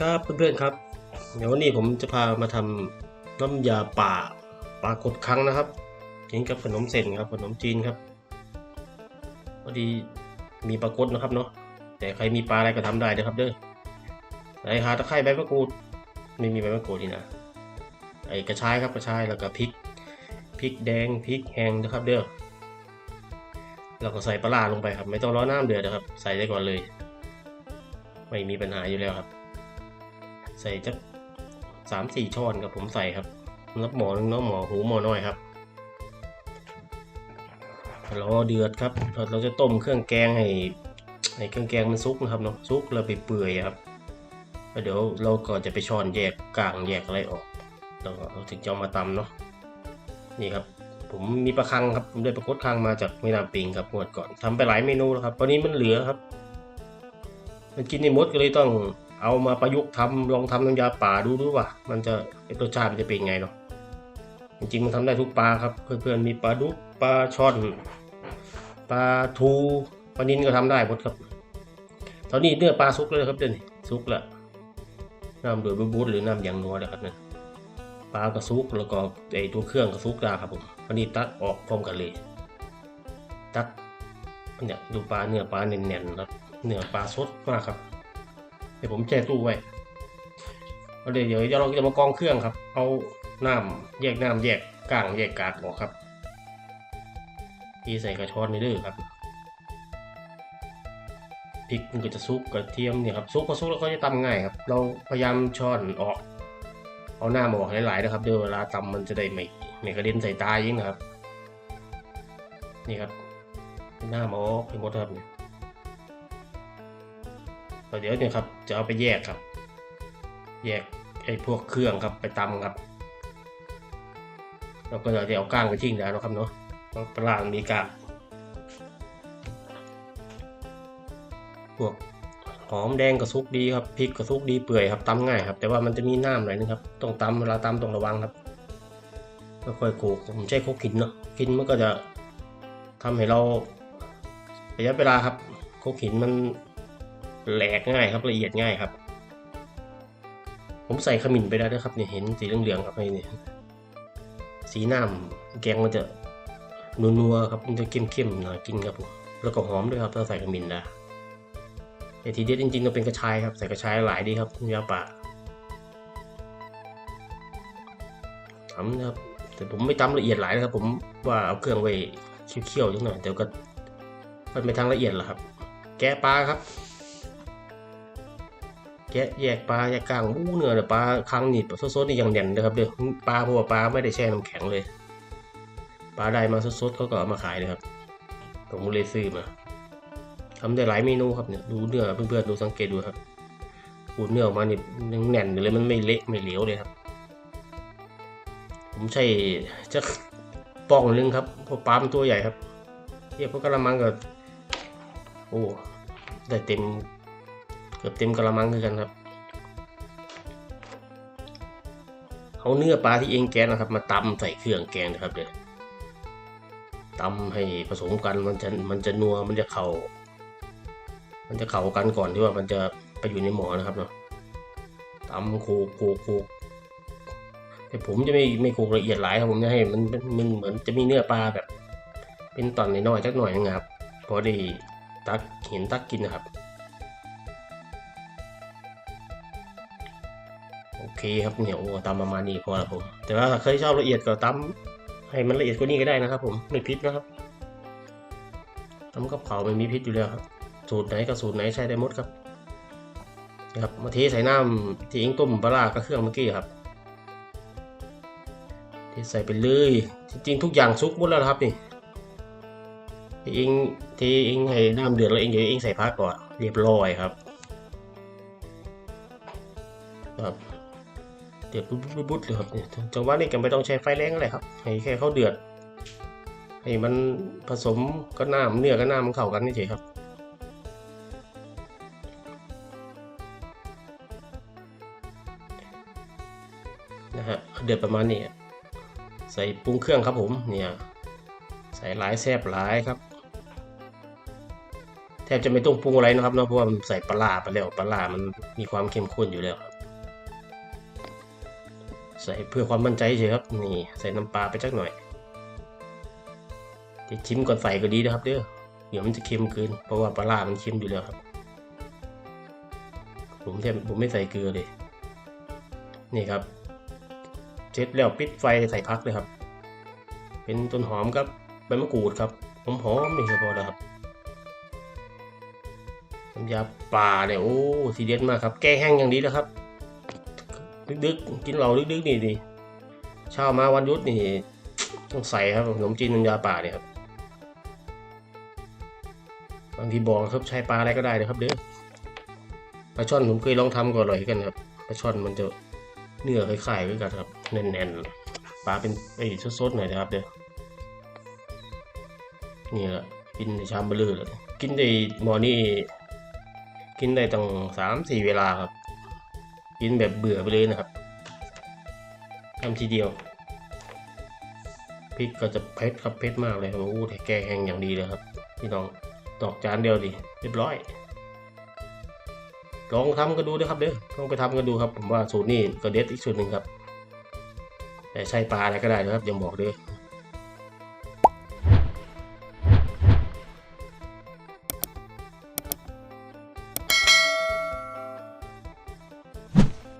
ครับเพื่อนๆครับ เดี๋ยววันนี้ผมจะพามาทำน้ำยาป่าปลากดคังนะครับกินกับขนมเส้นครับขนมจีนครับพอดีมีปลากดนะครับเนาะแต่ใครมีปลาอะไรก็ทำได้นะครับ เด้อไหนหาตะไคร้ใบมะกรูดไม่มีใบมะกรูดนี่นะไอ้กระชายครับกระชายแล้วก็พริกพริกแดงพริกแห้งนะครับ เด้อแล้วก็ใส่ปลาร้าลงไปครับ ไม่ต้องรอน้ำเดือดนะครับ ใส่ได้ก่อนเลย ไม่มีปัญหาอยู่แล้วครับ ใส่จักสามสี่ช้อนครับผมใส่ครับนับหมอนึงเนาะหมอหูหมอน้อยครับรอเดือดครับ เราจะต้มเครื่องแกงให้ให้เครื่องแกงมันซุกนะครับเนาะซุกแล้วไปเปื่อยครับแล้วเดี๋ยวเราก็จะไปช้อนแยกกากแยกอะไรออกแล้วก็เราถึงจะมาตำเนาะนี่ครับ ผมมีปลาคังครับผมได้ปลากดคังมาจากแม่น้ำปิงครับงวดก่อนทำไปหลายเมนูแล้วครับตอนนี้มันเหลือครับ มันกินในมดก็เลยต้อง เอามาประยุกต์ทำลองทำน้ำยาป่าดูดูว่า มันจะรสชาติมันจะเป็นไงเนาะจริงๆมันทำได้ทุกปลาครับ เพื่อนๆมีปลาดุกปลาช่อนปลาทูปลานินก็ทำได้หมดครับตอนนี้เนื้อปลาซุกแล้วครับเดี๋ยวนี้ซุกแล้วน้ำโดยบูดหรือน้ำยางนัวนะครับเนี่ยปลากระซุกแล้วก็ไอตัวเครื่องกระซุกได้ครับผมอันนี้ตัดออกพร้อมกันเลย ตัดเนี่ยดูปลาเนื้อปลาเน่นๆครับเนื้อปลาสดมากครับ เดี๋ยวผมแช่ตู้ไว้เอาเดี๋ยวเดี๋ยวเราจะมากองเครื่องครับ เอาน้ำแยกน้ำแยกก้างแยกกากออกครับที่ใส่กระชอนนี่เด้อครับพริกมันก็จะซุกกระเทียมเนี่ยครับซุกก็ซุกแล้วก็จะตำง่ายครับ เราพยายามช้อนออก เอาหน้ามาออกหลายๆนะครับเดี๋ยวเวลาตำมันจะได้ไม่ไม่กระเด็นใส่ตายิ่งนะครับ นี่ครับหน้ามาออกให้หมดครับเนี่ย เดี๋ยวเนี่ยครับจะเอาไปแยกครับ แยกไอ้พวกเครื่องครับไปตำครับแล้วก็จะเอาก้างไปทิ้งแล้วนะครับเนาะเราปลามันมีกากพวกหอมแดงกระซุกดีครับพริกกระซุกดีเปื่อยครับตำง่ายครับ แต่ว่ามันจะมีน้ำหน่อยนึงครับต้องตำเวลาตำต้องระวังครับค่อยๆโขลกผมใช้โคกหินเนาะหินมันก็จะทำให้เราระยะเวลาครับโคกหินมัน แหลกง่ายครับละเอียดง่ายครับ ผมใส่ขมิ้นไปแล้วนะครับเนี่ยเห็นสีเหลืองๆครับไอ้นี่สีน้ำแกงมันจะนัวๆครับมันจะเข้มๆหน่อยกินครับผมแล้วก็หอมด้วยครับถ้าใส่ขมิ้นนะแต่ทีเด็ดจริงๆก็เป็นกระชายครับใส่กระชายหลายดีครับยาป่าทำนะครับแต่ผมไม่ทำละเอียดหลายนะครับ ผมว่าเอาเครื่องไว้เคี่ยวๆจังหน่อยเดี๋ยวก็มันไปทางละเอียดแหละครับ แกะปลาครับ แกะแยกปลาแยกกลางอู้เนื้อแต่ปลาคังนี่สดๆนี่ยังเด่นนะครับเด้อปลาเพราะว่าปลาไม่ได้แช่น้ำแข็งเลยปลาได้มาสดๆเขาก็เอามาขายเลยครับผมเลยซื้อมาทำได้หลายเมนูครับเนี่ยดูเนื้อเพื่อนๆดูสังเกตดูครับปูเนื้อออกมานี่ยังแน่นอยู่เลยมันไม่เละไม่เหลวเลยครับ ผมใช้จะป้องนึงครับเพราะปลามันตัวใหญ่ครับเทียบพวกกระมังกับโอ้ได้เต็ม เกือบเต็มกระมังคือกันครับเอาเนื้อปลาที่เองแกงนะครับ มาตำใส่เครื่องแกงนะครับเดี๋ยวตำให้ผสมกันมันจะมันจะนัวมันจะเข่ามันจะเข่ากันก่อนที่ว่ามันจะไปอยู่ในหมอนะครับเนาะตำโคกโคกโคกแต่ผมจะไม่ไม่โคกละเอียดหลายครับผมจะให้มันมันเหมือนจะมีเนื้อปลาแบบ เป็นตอนน้อยๆสักหน่อยนึงครับพอได้ตักเห็นตักกินนะครับ เคครับเหนียวตามประมาณนี้พอแล้วผม แต่ว่าเคยชอบละเอียดก็ตำให้มันละเอียดกว่านี้ก็ได้นะครับ ผมไม่พิษนะครับตำกับเผาไม่มีพิษอยู่แล้วครับสูตรไหนกับสูตรไหนใช้ได้หมดครับนะครับมาเทใส่น้ำที่เองต้มปลาร้ากับเครื่องเมื่อกี้ครับเทใส่ไปเลยจริงๆทุกอย่างซุกหมดแล้วครับนี่ที่เองที่เองให้น้ำเดือดแล้วเองเดี๋ยวเองใส่พักก่อนเรียบร้อยครับ เดือดปุ๊บปุ๊บปุ๊บเลยครับเนี่ยจังหวะนี้ก็ไม่ต้องใช้ไฟแรงอะไรครับ ให้แค่เขาเดือด ให้มันผสมก็น้ำเนื้อก็น้ำมันเข้ากันนี่เฉยครับนะฮะเดือดประมาณนี้ใส่ปรุงเครื่องครับผมเนี่ยใส่หลายแซบหลายครับแทบจะไม่ต้องปรุงอะไรนะครับเนาะเพราะว่ามันใส่ปลาไปแล้วปลามันมีความเข้มข้นอยู่แล้ว ใส่เพื่อความมั่นใจเฉยครับนี่ใส่น้ำปลาไปจักหน่อยจะชิมก่อนใส่ก็ดีนะครับเด้อเดี๋ยวมันจะเค็มเกินเพราะว่าปลาร้ามันเค็มอยู่แล้วครับ ผมแทบผมไม่ใส่เกลือเลย นี่ครับเสร็จแล้วปิดไฟใส่พักเลยครับ เป็นต้นหอมครับใบมะกรูดครับหอมหอมๆนี่ก็พอแล้วครับน้ำยาป่าเนี่ยโอ้ทีเด็ดมากครับ แก้แห้งอย่างดีแล้วครับ ดึกๆกินเหล้าดึกๆนี่ดิเช้ามาวันยุดนี่ต้องใส่ครับขนมจีนน้ำยาป่าเนี่ยครับบางทีบอกครับใช้ปลาอะไรก็ได้นะครับเด้อปลาช่อนผมเคยลองทำก็อร่อยกันครับปลาช่อนมันจะเนื้อคล้ายๆกันครับแน่นๆปลาเป็นไอ้สดๆหน่อยนะครับเด้อนี่แหละกินในชามเบลือเลยกินในหมอนี่กินได้ตั้งสามสี่เวลาครับ กินแบบเบื่อไปเลยนะครับทำทีเดียวพริกก็จะเผ็ดครับเผ็ดมากเลยครับโอ้โหแต่แกงแห้งอย่างดีเลยครับ พี่น้องตอกจานเดียวดิเรียบร้อย ลองทำกันดูนะครับเด้อลองไปทำกันดูครับ ผมว่าสูตรนี้ก็เด็ดอีกสูตรหนึ่งครับ แต่ใช้ปลาอะไรก็ได้นะครับอย่าบอกเด้อ